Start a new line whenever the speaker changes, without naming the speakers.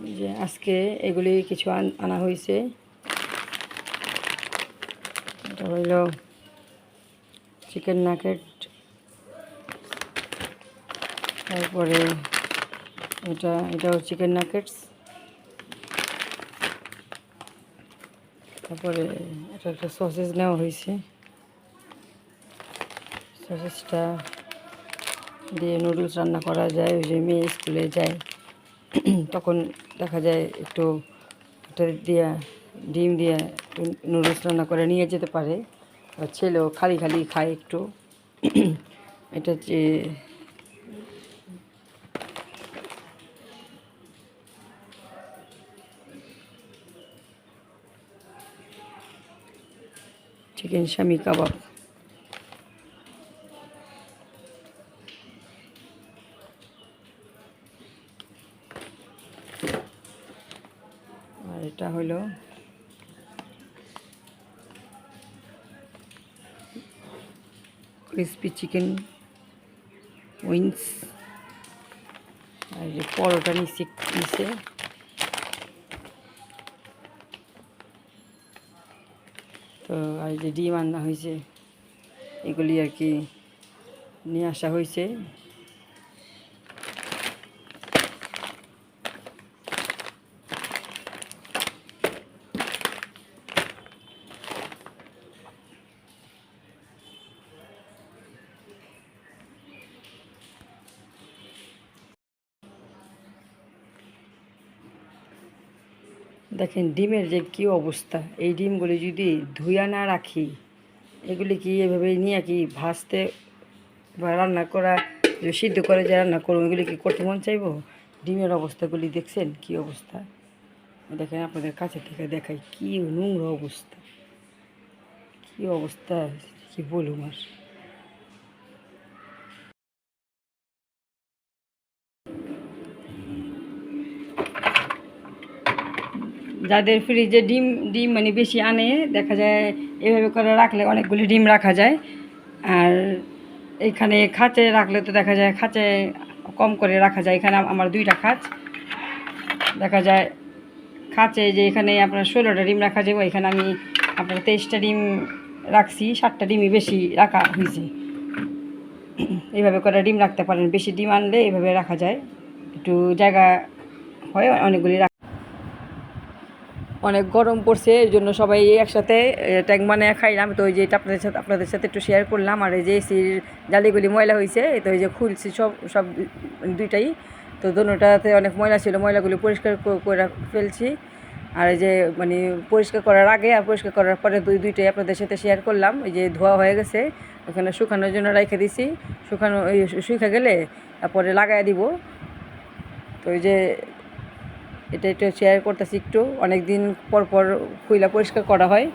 যে আজকে এগুলি কিছু আন- আনা হয়েছে এটা হইল চিকেন নাকেট তারপরে এটা, এটাও চিকেন নাকেটস তারপরে এটা একটা সসেজ নেওয়া হয়েছে সসেজটা দিয়ে নুডলস রান্না করা যায়, ওই যে মেয়ে স্কুলে যায়। তখন দেখা যায় একটু দিয়া, ডিম দিয়ে নুডলস রান্না করে নিয়ে যেতে পারে। ছেলেও খালি খালি খায় একটু। এটা হচ্ছে চিকেন শামি কাবাব। আর এটা হলো ক্রিসপি চিকেন উইংস আর যে পরোটা নিচে নিচে। তো আর যে ডিম আনা হয়েছে, এগুলি আর কি নিয়ে আসা হয়েছে। দেখেন ডিমের যে কী অবস্থা। এই ডিমগুলি যদি ধুইয়া না রাখি, এগুলি কি এভাবে নিয়ে কি ভাজতে বা রান্না করা সিদ্ধ করে যে রান্না করব, এগুলি কি করতে মন চাইব? ডিমের অবস্থাগুলি দেখছেন কি অবস্থা? দেখেন আপনাদের কাছে থেকে দেখাই কি নোংরা অবস্থা। কি অবস্থা, কি বলুম আর? যাদের ফ্রিজে ডিম ডিম মানে বেশি আনে, দেখা যায় এভাবে করে রাখলে অনেকগুলি ডিম রাখা যায়। আর এখানে খাঁচে রাখলে তো দেখা যায় খাঁচে কম করে রাখা যায়। এখানে আমার দুইটা খাঁচ। দেখা যায় খাঁচে যে এখানে আপনার ষোলোটা ডিম রাখা যাবে এখানে আমি আপনার তেইশটা ডিম রাখছি, সাতটা ডিমই বেশি রাখা হয়েছে। এইভাবে করে ডিম রাখতে পারেন। বেশি ডিম আনলে এইভাবে রাখা যায়। একটু জায়গা হয়, অনেকগুলি অনেক গরম পড়ছে এর জন্য সবাই একসাথে ট্যাঙ্ক মানে খাইলাম। তো ওই যে এটা আপনাদের সাথে আপনাদের সাথে একটু শেয়ার করলাম। আর এই যে এসির জালিগুলি ময়লা হয়েছে তো এই যে খুলছি সব সব দুইটাই। তো দোনোটাতে অনেক ময়লা ছিল, ময়লাগুলি পরিষ্কার করে ফেলছি। আর এই যে মানে পরিষ্কার করার আগে আর পরিষ্কার করার পরে দুই, দুইটাই আপনাদের সাথে শেয়ার করলাম। এই যে ধোয়া হয়ে গেছে, ওখানে শুকানোর জন্য রেখে দিছি। শুকানো শুকা গেলে তারপরে লাগাই দিব। তো ওই যে এটা একটু শেয়ার করতেছি একটু। অনেক দিন পর পর খুইলা পরিষ্কার করা হয়।